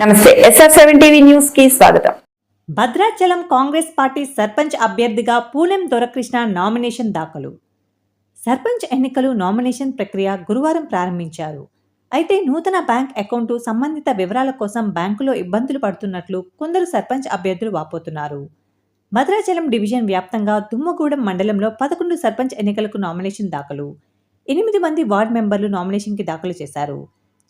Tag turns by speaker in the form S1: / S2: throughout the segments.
S1: నమస్తే SR seven TV న్యూస్కి స్వాగతం.
S2: భద్రాచలం కాంగ్రెస్ పార్టీ సర్పంచ్ అభ్యర్థిగా పూలెం దొరకృష్ణ నామినేషన్ దాఖలు. సర్పంచ్ ఎన్నికలు నామినేషన్ ప్రక్రియ గురువారం ప్రారంభించారు. అయితే నూతన బ్యాంక్ అకౌంటు సంబంధిత వివరాల కోసం బ్యాంకులో ఇబ్బందులు పడుతున్నట్లు కొందరు సర్పంచ్ అభ్యర్థులు వాపోతున్నారు. భద్రాచలం డివిజన్ వ్యాప్తంగా దుమ్మగూడెం మండలంలో పదకొండు సర్పంచ్ ఎన్నికలకు నామినేషన్ దాఖలు. ఎనిమిది మంది వార్డు మెంబర్లు నామినేషన్కి దాఖలు చేశారు.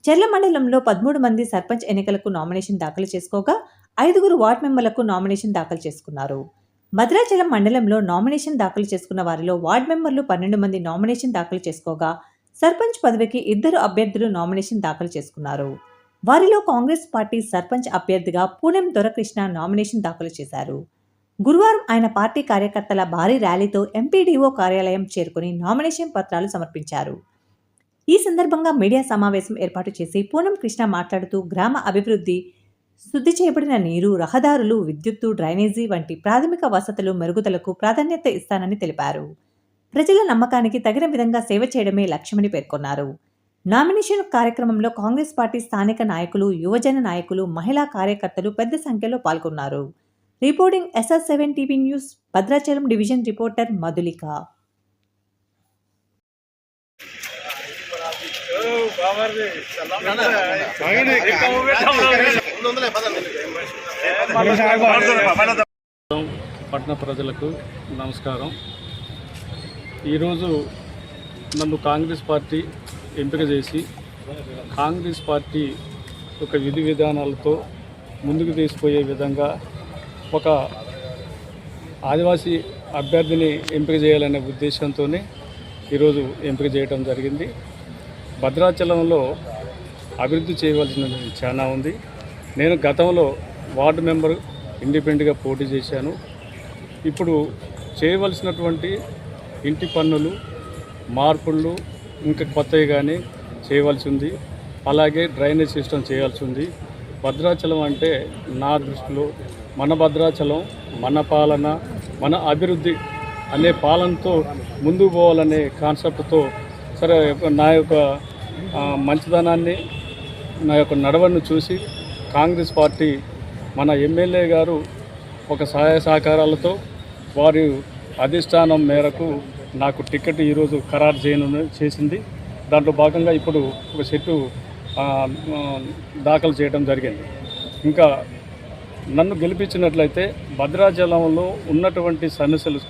S2: చెర్ల మండలంలో పదమూడు మంది సర్పంచ్ ఎన్నికలకు నామినేషన్ దాఖలు చేసుకోగా ఐదుగురు వార్డు మెంబర్లకు నామినేషన్ దాఖలు చేసుకున్నారు. భద్రాచలం మండలంలో నామినేషన్ దాఖలు చేసుకున్న వారిలో వార్డు మెంబర్లు పన్నెండు మంది నామినేషన్ దాఖలు చేసుకోగా సర్పంచ్ పదవికి ఇద్దరు అభ్యర్థులు నామినేషన్ దాఖలు చేసుకున్నారు. వారిలో కాంగ్రెస్ పార్టీ సర్పంచ్ అభ్యర్థిగా పూణెం దొరకృష్ణ నామినేషన్ దాఖలు చేశారు. గురువారం ఆయన పార్టీ కార్యకర్తల భారీ ర్యాలీతో ఎంపీడీఓ కార్యాలయం చేరుకుని నామినేషన్ పత్రాలు సమర్పించారు. ఈ సందర్భంగా మీడియా సమావేశం ఏర్పాటు చేసి పూనం కృష్ణ మాట్లాడుతూ గ్రామ అభివృద్ధి శుద్ధి చేయబడిన నీరు రహదారులు విద్యుత్తు డ్రైనేజీ వంటి ప్రాథమిక వసతులు మెరుగుదలకు ప్రాధాన్యత ఇస్తానని తెలిపారు. ప్రజల నమ్మకానికి తగిన విధంగా సేవ చేయడమే లక్ష్యమని పేర్కొన్నారు. నామినేషన్ కార్యక్రమంలో కాంగ్రెస్ పార్టీ స్థానిక నాయకులు యువజన నాయకులు మహిళా కార్యకర్తలు పెద్ద సంఖ్యలో పాల్గొన్నారు. Reporting SR seven TV news Bhadrachalam division reporter Madhulika.
S3: పట్టణ ప్రజలకు నమస్కారం. ఈరోజు నన్ను కాంగ్రెస్ పార్టీ ఎంపిక చేసి కాంగ్రెస్ పార్టీ ఒక విధి విధానాలతో ముందుకు తీసుకుపోయే విధంగా ఒక ఆదివాసీ అభ్యర్థిని ఎంపిక చేయాలనే ఉద్దేశంతోనే ఈరోజు ఎంపిక చేయడం జరిగింది. భద్రాచలంలో అభివృద్ధి చేయవలసినది చాలా ఉంది. నేను గతంలో వార్డు మెంబర్ ఇండిపెండెంట్గా పోటీ చేశాను. ఇప్పుడు చేయవలసినటువంటి ఇంటి పన్నులు మార్పులు ఇంకా కొత్తవి కానీ చేయవలసి ఉంది. అలాగే డ్రైనేజ్ సిస్టమ్ చేయాల్సి ఉంది. భద్రాచలం అంటే నా దృష్టిలో మన భద్రాచలం మన పాలన మన అభివృద్ధి అనే పాలనతో ముందుకు పోవాలనే కాన్సెప్ట్తో సరే నా యొక్క మంచిదనాన్ని నా యొక్క నడవను చూసి కాంగ్రెస్ పార్టీ మన ఎమ్మెల్యే గారు ఒక సహాయ సహకారాలతో వారి అధిష్టానం మేరకు నాకు టికెట్ ఈరోజు ఖరారు చేయను చేసింది. దాంట్లో భాగంగా ఇప్పుడు ఒక చెట్టు దాఖలు చేయడం జరిగింది. ఇంకా నన్ను గెలిపించినట్లయితే భద్రాచలంలో ఉన్నటువంటి సమస్యలు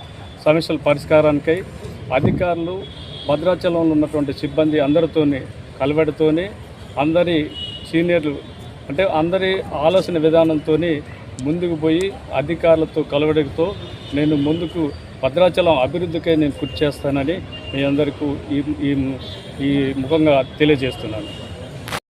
S3: సమస్యల పరిష్కారానికై అధికారులు భద్రాచలంలో ఉన్నటువంటి సిబ్బంది అందరితోనే కలవడితోని అందరి సీనియర్లు అంటే అందరి ఆలోచన విధానంతో ముందుకు పోయి అధికారులతో కలవడితో నేను ముందుకు భద్రాచలం అభివృద్ధికై నేను కృషి చేస్తానని మీ అందరికీ ఈ ఈ ఈ ముఖంగా తెలియజేస్తున్నాను.